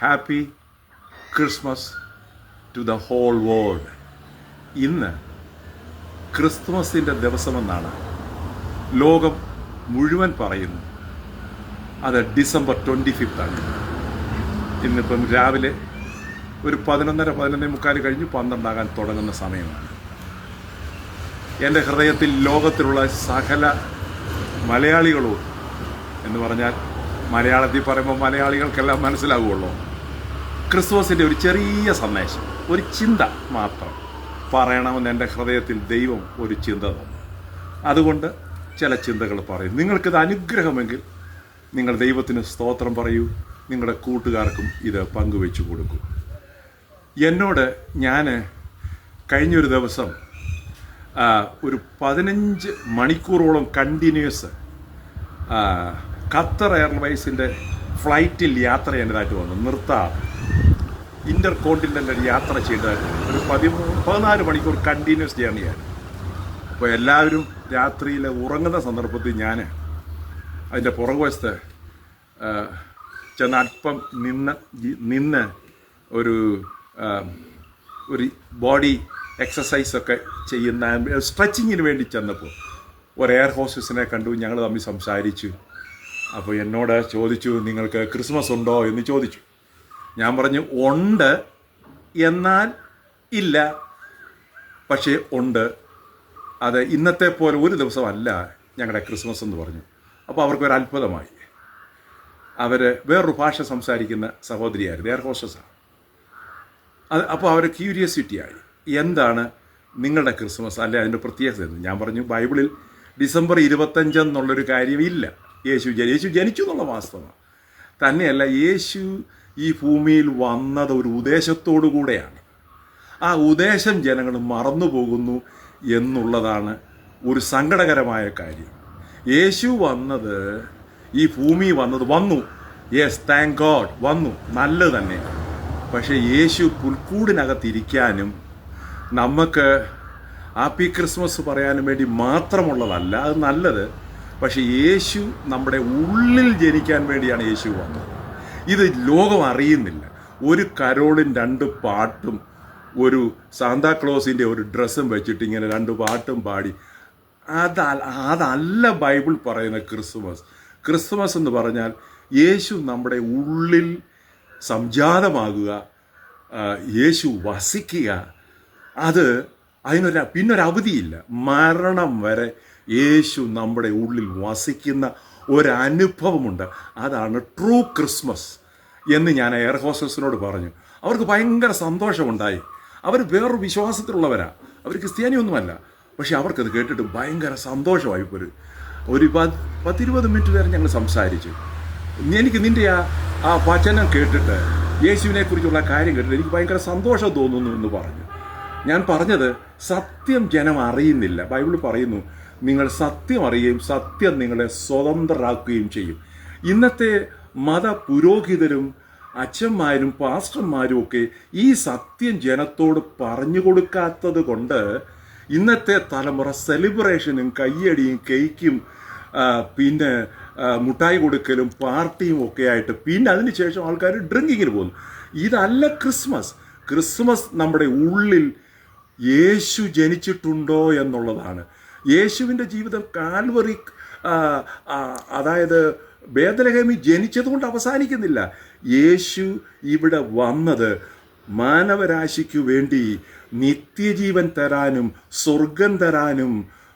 Happy Christmas to the whole world ഇന്ന് ക്രിസ്തുമസിന്റെ ദിവസമെന്നാണ് ലോകം മുഴുവൻ പറയുന്നു. അത് ഡിസംബർ ട്വന്റി ഫിഫ്ത്താണ് ഇന്നിപ്പം രാവിലെ ഒരു പതിനൊന്നര പതിനൊന്നേ മുക്കാൽ കഴിഞ്ഞ് പന്ത്രണ്ടാകാൻ തുടങ്ങുന്ന സമയമാണ്. എന്റെ ഹൃദയത്തിൽ ലോകത്തിലുള്ള സകല മലയാളികളോട് എന്ന് പറഞ്ഞാൽ മലയാളത്തിൽ പറയുമ്പോൾ മലയാളികൾക്കെല്ലാം മനസ്സിലാവുള്ളൂ. ക്രിസ്മസിന്റെ ഒരു ചെറിയ സന്ദേശം ഒരു ചിന്ത മാത്രം പറയണമെന്ന് എന്റെ ഹൃദയത്തിൽ ദൈവം ഒരു ചിന്ത തന്നു. അതുകൊണ്ട് ചില ചിന്തകൾ പറയും. നിങ്ങൾക്കിത് അനുഗ്രഹമെങ്കിൽ നിങ്ങൾ ദൈവത്തിന് സ്തോത്രം പറയൂ. നിങ്ങളുടെ കൂട്ടുകാർക്കും ഇത് പങ്കുവെച്ചു കൊടുക്കൂ. എന്നോട് ഞാൻ കഴിഞ്ഞൊരു ദിവസം ഒരു പതിനഞ്ച് മണിക്കൂറോളം കണ്ടിന്യൂസ് ഖത്തർ എയർലൈൻസിന്റെ ഫ്ലൈറ്റിൽ യാത്ര ചെയ്യേണ്ടതായിട്ട് വന്നു. നിർത്താതെ ഇന്റർ കോണ്ടിനെന്റൽ യാത്ര ചെയ്യേണ്ടതായിട്ട്. ഒരു പതിമൂന്ന് പതിനാല് മണിക്കൂർ കണ്ടിന്യൂസ് ജേർണിയാണ്. അപ്പോൾ എല്ലാവരും രാത്രിയിൽ ഉറങ്ങുന്ന സന്ദർഭത്തിൽ ഞാൻ അതിന്റെ പുറകുവശത്ത് ചെന്ന് അല്പം നിന്ന് നിന്ന് ഒരു ഒരു ബോഡി എക്സസൈസൊക്കെ ചെയ്യുന്ന സ്ട്രെച്ചിങ്ങിന് വേണ്ടി ചെന്നപ്പോൾ ഒരു എയർ ഹോസ്റ്റസിനെ കണ്ടു. ഞങ്ങൾ തമ്മിൽ സംസാരിച്ചു. അപ്പോൾ എന്നോട് ചോദിച്ചു നിങ്ങൾക്ക് ക്രിസ്മസ് ഉണ്ടോ? എന്ന് ചോദിച്ചു. ഞാൻ പറഞ്ഞു ഉണ്ട്. എന്നാൽ ഇല്ല. പക്ഷേ ഉണ്ട്. അത് ഇന്നത്തെ പോലെ ഒരു ദിവസമല്ല ഞങ്ങളുടെ ക്രിസ്മസ് എന്ന് പറഞ്ഞു. അപ്പോൾ അവർക്കൊരു അത്ഭുതമായി. അവർ വേറൊരു ഭാഷ സംസാരിക്കുന്ന സഹോദരിയായിരുന്നു എയർ ഹോസ്റ്റസാണ് അത് അപ്പോൾ അവർ ക്യൂരിയോസിറ്റി ആയി. എന്താണ് നിങ്ങളുടെ ക്രിസ്മസ്? അല്ലെ അതിന്റെ പ്രത്യേകത എന്ന്. ഞാൻ പറഞ്ഞു ബൈബിളിൽ ഡിസംബർ ഇരുപത്തഞ്ചെന്നുള്ളൊരു കാര്യമില്ല. യേശു യേശു ജനിച്ചു എന്നുള്ള വാസ്തവമാണ് തന്നെയല്ല യേശു ഈ ഭൂമിയിൽ വന്നത് ഒരു ഉദ്ദേശത്തോടു കൂടെയാണ്. ആ ഉദ്ദേശം ജനങ്ങൾ മറന്നു പോകുന്നു എന്നുള്ളതാണ് ഒരു സങ്കടകരമായ കാര്യം. യേശു വന്നത് ഈ ഭൂമി വന്നത് വന്നു. യെസ് താങ്ക് ഗോഡ് വന്നു. നല്ലത് തന്നെ. പക്ഷേ യേശു പുൽക്കൂടിനകത്തിരിക്കാനും നമുക്ക് ഹാപ്പി ക്രിസ്മസ് പറയാനും വേണ്ടി മാത്രമുള്ളതല്ല അത് നല്ലത്. പക്ഷേ യേശു നമ്മുടെ ഉള്ളിൽ ജനിക്കാൻ വേണ്ടിയാണ് യേശു വന്നത്. ഇത് ലോകം അറിയുന്നില്ല. ഒരു കരോളും രണ്ട് പാട്ടും ഒരു സാന്താക്ലോസിന്റെ ഒരു ഡ്രസ്സും വെച്ചിട്ട് ഇങ്ങനെ രണ്ട് പാട്ടും പാടി. അത അതല്ല ബൈബിൾ പറയുന്ന ക്രിസ്മസ്. ക്രിസ്മസ് എന്ന് പറഞ്ഞാൽ യേശു നമ്മുടെ ഉള്ളിൽ സംജാതമാകുക യേശു വസിക്കുക. അത് അതിനൊരു പിന്നൊരു അവധിയില്ല മരണം വരെ യേശു നമ്മുടെ ഉള്ളിൽ വസിക്കുന്ന ഒരനുഭവമുണ്ട്. അതാണ് ട്രൂ ക്രിസ്മസ് എന്ന് ഞാൻ എയർ ഹോസ്റ്റസിനോട് പറഞ്ഞു. അവർക്ക് ഭയങ്കര സന്തോഷമുണ്ടായി. അവർ വേറൊരു വിശ്വാസത്തിലുള്ളവരാ. അവർ ക്രിസ്ത്യാനിയൊന്നുമല്ല. പക്ഷെ അവർക്കത് കേട്ടിട്ട് ഭയങ്കര സന്തോഷമായി ഒരു ഒരു പത്ത് പത്തിരുപത് മിനിറ്റ് വരെ ഞങ്ങൾ സംസാരിച്ചു. എനിക്ക് നിന്റെ ആ ആ വചനം കേട്ടിട്ട് യേശുവിനെ കുറിച്ചുള്ള കാര്യം കേട്ടിട്ട് എനിക്ക് ഭയങ്കര സന്തോഷം തോന്നുന്നു എന്ന് പറഞ്ഞു. ഞാൻ പറഞ്ഞത് സത്യം ജനം അറിയുന്നില്ല. ബൈബിൾ പറയുന്നു നിങ്ങൾ സത്യം അറിയുകയും സത്യം നിങ്ങളെ സ്വതന്ത്രരാക്കുകയും ചെയ്യും. ഇന്നത്തെ മത പുരോഹിതരും അച്ഛന്മാരും പാസ്റ്റർമാരും ഒക്കെ ഈ സത്യം ജനത്തോട് പറഞ്ഞു കൊടുക്കാത്തത് കൊണ്ട് ഇന്നത്തെ തലമുറ സെലിബ്രേഷനും കയ്യടിയും കേക്കും പിന്നെ മുട്ടായി കൊടുക്കലും പാർട്ടിയും ഒക്കെ ആയിട്ട് പിന്നെ അതിനുശേഷം ആൾക്കാർ ഡ്രിങ്കിങ്ങിന് പോകുന്നു. ഇതല്ല ക്രിസ്മസ്. ക്രിസ്മസ് നമ്മുടെ ഉള്ളിൽ യേശു ജനിച്ചിട്ടുണ്ടോ എന്നുള്ളതാണ്. യേശുവിന്റെ ജീവിതം കാൽവറി അതായത് ബേദലഹേമി ജനിച്ചതുകൊണ്ട് അവസാനിക്കുന്നില്ല. യേശു ഇവിടെ വന്നത് മാനവരാശിക്കു വേണ്ടി നിത്യജീവൻ തരാനും സ്വർഗം തരാനും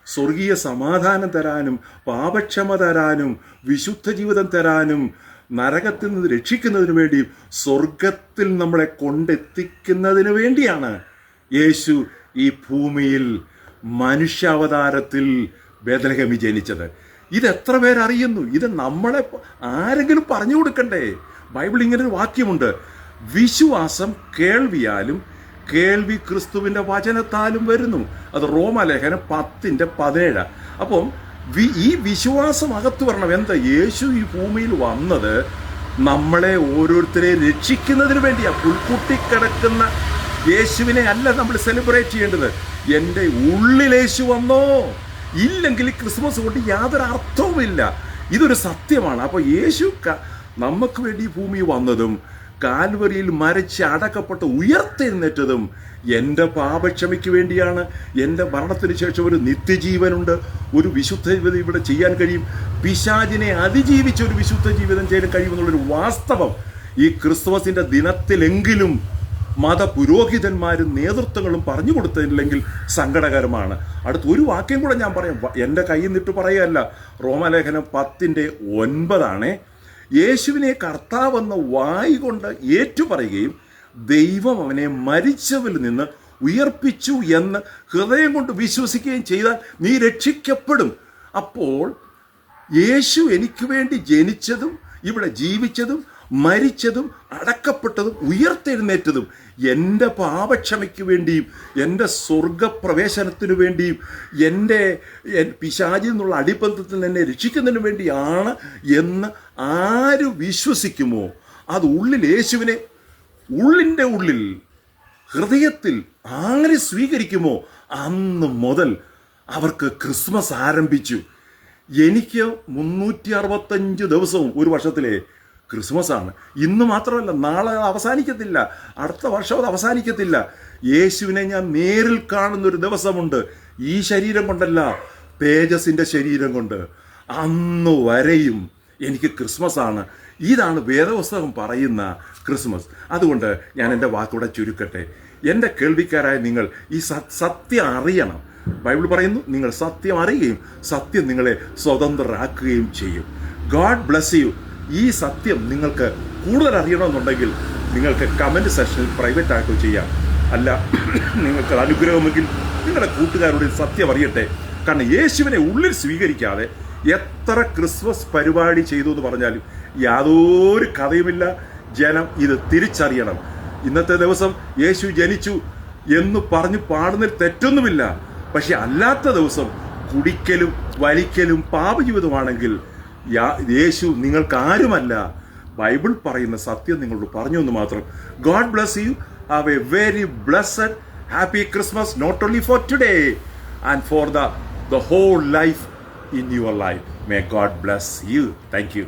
സ്വർഗീയ സമാധാനം തരാനും പാപക്ഷമ തരാനും വിശുദ്ധ ജീവിതം തരാനും നരകത്തിൽ നിന്ന് രക്ഷിക്കുന്നതിന് വേണ്ടിയും സ്വർഗത്തിൽ നമ്മളെ കൊണ്ടെത്തിക്കുന്നതിന് വേണ്ടിയാണ് യേശു ഈ ഭൂമിയിൽ മനുഷ്യാവതാരത്തിൽ ബേദലഹമി ജനിച്ചത്. ഇത് എത്ര പേരറിയുന്നു? ഇത് നമ്മളെ ആരെങ്കിലും പറഞ്ഞു കൊടുക്കണ്ടേ? ബൈബിൾ ഇങ്ങനെ ഒരു വാക്യമുണ്ട്. വിശ്വാസം കേൾവിയാലും കേൾവി ക്രിസ്തുവിന്റെ വചനത്താലും വരുന്നു. അത് റോമലേഖനം പത്തിന്റെ പതിനേഴ്. അപ്പം ഈ വിശ്വാസം അകത്ത് വരണം. എന്താ? യേശു ഈ ഭൂമിയിൽ വന്നത് നമ്മളെ ഓരോരുത്തരെ രക്ഷിക്കുന്നതിന് വേണ്ടിയാണ് പുൽക്കുട്ടി കിടക്കുന്ന യേശുവിനെ അല്ല നമ്മൾ സെലിബ്രേറ്റ് ചെയ്യേണ്ടത്. എന്റെ ഉള്ളിലേശു വന്നോ? ഇല്ലെങ്കിൽ ക്രിസ്മസ് കൊണ്ട് യാതൊരു അർത്ഥവുമില്ല. ഇതൊരു സത്യമാണ്. അപ്പോൾ യേശു നമുക്ക് വേണ്ടി ഭൂമി വന്നതും കാൽവരിയിൽ മരിച്ച് അടക്കപ്പെട്ട് ഉയർത്തെഴുന്നേറ്റതും എന്റെ പാപക്ഷമയ്ക്ക് വേണ്ടിയാണ്. എന്റെ മരണത്തിന് ശേഷം ഒരു നിത്യജീവനുണ്ട്. ഒരു വിശുദ്ധ ജീവിതം ഇവിടെ ചെയ്യാൻ കഴിയും. പിശാചിനെ അതിജീവിച്ച് ഒരു വിശുദ്ധ ജീവിതം ചെയ്യാൻ കഴിയുമെന്നുള്ളൊരു വാസ്തവം ഈ ക്രിസ്തുമസിന്റെ ദിനത്തിലെങ്കിലും മത പുരോഹിതന്മാരും നേതൃത്വങ്ങളും പറഞ്ഞു കൊടുത്തില്ലെങ്കിൽ സങ്കടകരമാണ്. അടുത്ത ഒരു വാക്യം കൂടെ ഞാൻ പറയാം. എന്റെ കയ്യിൽ നിന്നിട്ട് പറയുകയല്ല. റോമലേഖനം പത്തിന്റെ ഒൻപതാണേ. യേശുവിനെ കർത്താവെന്ന വായി കൊണ്ട് ഏറ്റുപറയുകയും ദൈവം അവനെ മരിച്ചവരിൽ നിന്ന് ഉയർപ്പിച്ചു എന്ന് ഹൃദയം കൊണ്ട് വിശ്വസിക്കുകയും ചെയ്താൽ നീ രക്ഷിക്കപ്പെടും. അപ്പോൾ യേശു എനിക്ക് വേണ്ടി ജനിച്ചതും ഇവിടെ ജീവിച്ചതും മരിച്ചതും അടക്കപ്പെട്ടതും ഉയർത്തെഴുന്നേറ്റതും എന്റെ പാപക്ഷമയ്ക്ക് വേണ്ടിയും എന്റെ സ്വർഗപ്രവേശനത്തിനു വേണ്ടിയും എന്റെ പിശാചിൽ നിന്നുള്ള അടിബന്ധത്തിൽ എന്നെ രക്ഷിക്കുന്നതിന് വേണ്ടിയാണ് എന്ന് ആര് വിശ്വസിക്കുമോ? അത് ഉള്ളിൽ യേശുവിനെ ഉള്ളിന്റെ ഉള്ളിൽ ഹൃദയത്തിൽ ആരെ സ്വീകരിക്കുമോ? അന്ന് മുതൽ അവർക്ക് ക്രിസ്മസ് ആരംഭിച്ചു. എനിക്ക് മുന്നൂറ്റി അറുപത്തഞ്ച് ദിവസവും ഒരു വർഷത്തിലെ ക്രിസ്മസ് ആണ് ഇന്ന് മാത്രമല്ല നാളെ അവസാനിക്കത്തില്ല. അടുത്ത വർഷം അത് അവസാനിക്കത്തില്ല. യേശുവിനെ ഞാൻ നേരിൽ കാണുന്ന ഒരു ദിവസമുണ്ട്. ഈ ശരീരം കൊണ്ടല്ല തേജസിന്റെ ശരീരം കൊണ്ട്. അന്ന് വരെയും എനിക്ക് ക്രിസ്മസ് ആണ് ഇതാണ് വേദപുസ്തകം പറയുന്ന ക്രിസ്മസ്. അതുകൊണ്ട് ഞാൻ എന്റെ വാക്കൂടെ ചുരുക്കട്ടെ. എന്റെ കേൾവിക്കാരായ നിങ്ങൾ ഈ സത്യം അറിയണം. ബൈബിൾ പറയുന്നു നിങ്ങൾ സത്യം അറിയുകയും സത്യം നിങ്ങളെ സ്വതന്ത്രരാക്കുകയും ചെയ്യും. God bless you. ഈ സത്യം നിങ്ങൾക്ക് കൂടുതൽ അറിയണമെന്നുണ്ടെങ്കിൽ നിങ്ങൾക്ക് കമന്റ് സെക്ഷനിൽ പ്രൈവറ്റ് ആക്കുകയോ ചെയ്യാം. അല്ല നിങ്ങൾക്ക് അനുഗ്രഹമെങ്കിൽ നിങ്ങളുടെ കൂട്ടുകാരുടെ സത്യം അറിയട്ടെ. കാരണം യേശുവിനെ ഉള്ളിൽ സ്വീകരിക്കാതെ എത്ര ക്രിസ്മസ് പരിപാടി ചെയ്തു എന്ന് പറഞ്ഞാലും യാതൊരു കഥയുമില്ല. ജനം ഇത് തിരിച്ചറിയണം. ഇന്നത്തെ ദിവസം യേശു ജനിച്ചു എന്ന് പറഞ്ഞ് പാടുന്നതിൽ തെറ്റൊന്നുമില്ല. പക്ഷെ അല്ലാത്ത ദിവസം കുടിക്കലും വലിക്കലും പാപജീവിതമാണെങ്കിൽ യേശു നിങ്ങൾക്ക് ആരുമല്ല ബൈബിൾ പറയുന്ന സത്യം നിങ്ങളോട് പറഞ്ഞു എന്ന് മാത്രം. God bless you. Have a very blessed happy Christmas not only for today and for the the whole life in your life. May God bless you. Thank you.